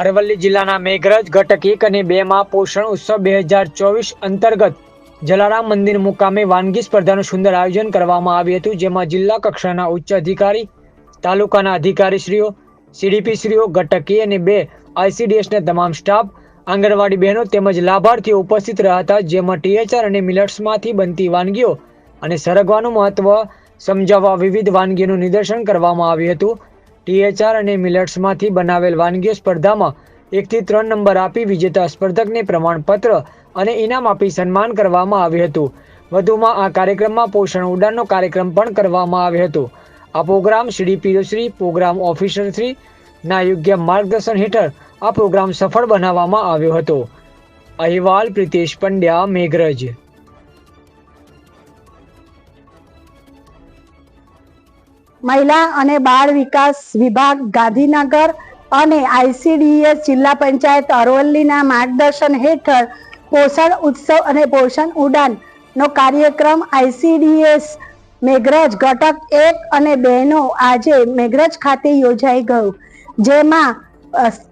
અરવલ્લી જિલ્લાના મેઘરજ, ઘટક એક અને બે માં પોષણ ઉત્સવ બે હજાર ચોવીસ અંતર્ગત જલારામ મંદિર મુકામે વાનગી સ્પર્ધાનું સુંદર આયોજન કરવામાં આવ્યું હતું, જેમાં જિલ્લા કક્ષાના ઉચ્ચ અધિકારી, તાલુકાના અધિકારીશ્રીઓ સીડીપીશ્રીઓ ઘટક અને બે આઈસીડીએસના તમામ સ્ટાફ, આંગણવાડી બહેનો તેમજ લાભાર્થીઓ ઉપસ્થિત રહ્યા હતા, જેમાં ટીએચઆર અને મિલટ્સમાંથી બનતી વાનગીઓ અને સરગવાનું મહત્વ સમજાવવા વિવિધ વાનગીઓનું નિદર્શન કરવામાં આવ્યું હતું. ટીએચઆર અને મિલટ્સમાંથી બનાવેલ વાનગીઓ સ્પર્ધામાં એકથી ત્રણ નંબર આપી વિજેતા સ્પર્ધકને પ્રમાણપત્ર અને ઇનામ આપી સન્માન કરવામાં આવ્યું હતું. વધુમાં આ કાર્યક્રમમાં પોષણ ઉડાનનો કાર્યક્રમ પણ કરવામાં આવ્યો હતો. આ program Shri, program officer Shri ના યોગ્ય માર્ગદર્શન હેઠળ આ પ્રોગ્રામ સફળ બનાવવામાં આવ્યો હતો. અહેવાલ પ્રિતેશ પંડ્યા, મેઘરજ. મહિલા અને બાળ વિકાસ વિભાગ, ગાંધીનગર અને આઈસીડીએસ જિલ્લા પંચાયત અરવલ્લીના માર્ગદર્શન હેઠળ પોષણ ઉત્સવ અને પોષણ ઉડાનનો કાર્યક્રમ આઈસીડીએસ મેઘરજ ઘટક એક અને બેનો આજે મેઘરજ ખાતે યોજાઈ ગયો, જેમાં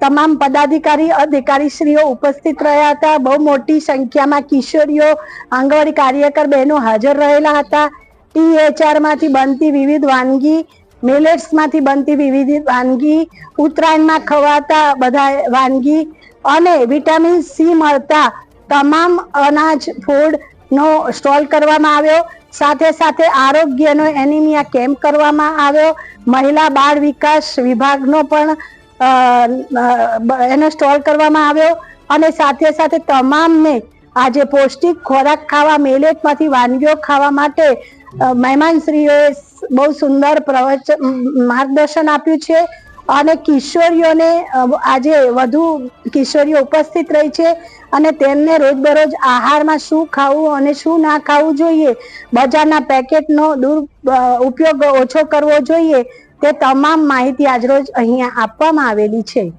તમામ પદાધિકારી, અધિકારીશ્રીઓ ઉપસ્થિત રહ્યા હતા. બહુ મોટી સંખ્યામાં કિશોરીઓ, આંગણવાડી કાર્યકર બહેનો હાજર રહેલા હતા. ટીએચઆરમાંથી બનતી વિવિધ વાનગી મિલેટ્સમાંથી બનતી વિવિધ વાનગી, ઉત્તરાયણમાં ખવાતા બધા વાનગી અને વિટામિન સી મળતા તમામ અનાજ ફૂડનો સ્ટોલ કરવામાં આવ્યો. સાથે સાથે આરોગ્યનો એનિમિયા કેમ્પ કરવામાં આવ્યો. મહિલા બાળ વિકાસ વિભાગનો પણ એનો સ્ટોલ કરવામાં આવ્યો. અને સાથે સાથે તમામને આજે પૌષ્ટિક ખોરાક ખાવા મેલેટમાંથી વાનગીઓ ખાવા માટે મહેમાનશ્રીઓએ બહુ સુંદર પ્રવચન માર્ગદર્શન આપ્યું છે અને કિશોરીઓને આજે વધુ કિશોરીઓ ઉપસ્થિત રહી છે અને તેમને રોજબરોજ આહારમાં શું ખાવું અને શું ના ખાવું જોઈએ, બજારના પેકેટનો દૂર ઉપયોગ ઓછો કરવો જોઈએ, તે તમામ માહિતી આજરોજ અહીંયા આપવામાં આવેલી છે.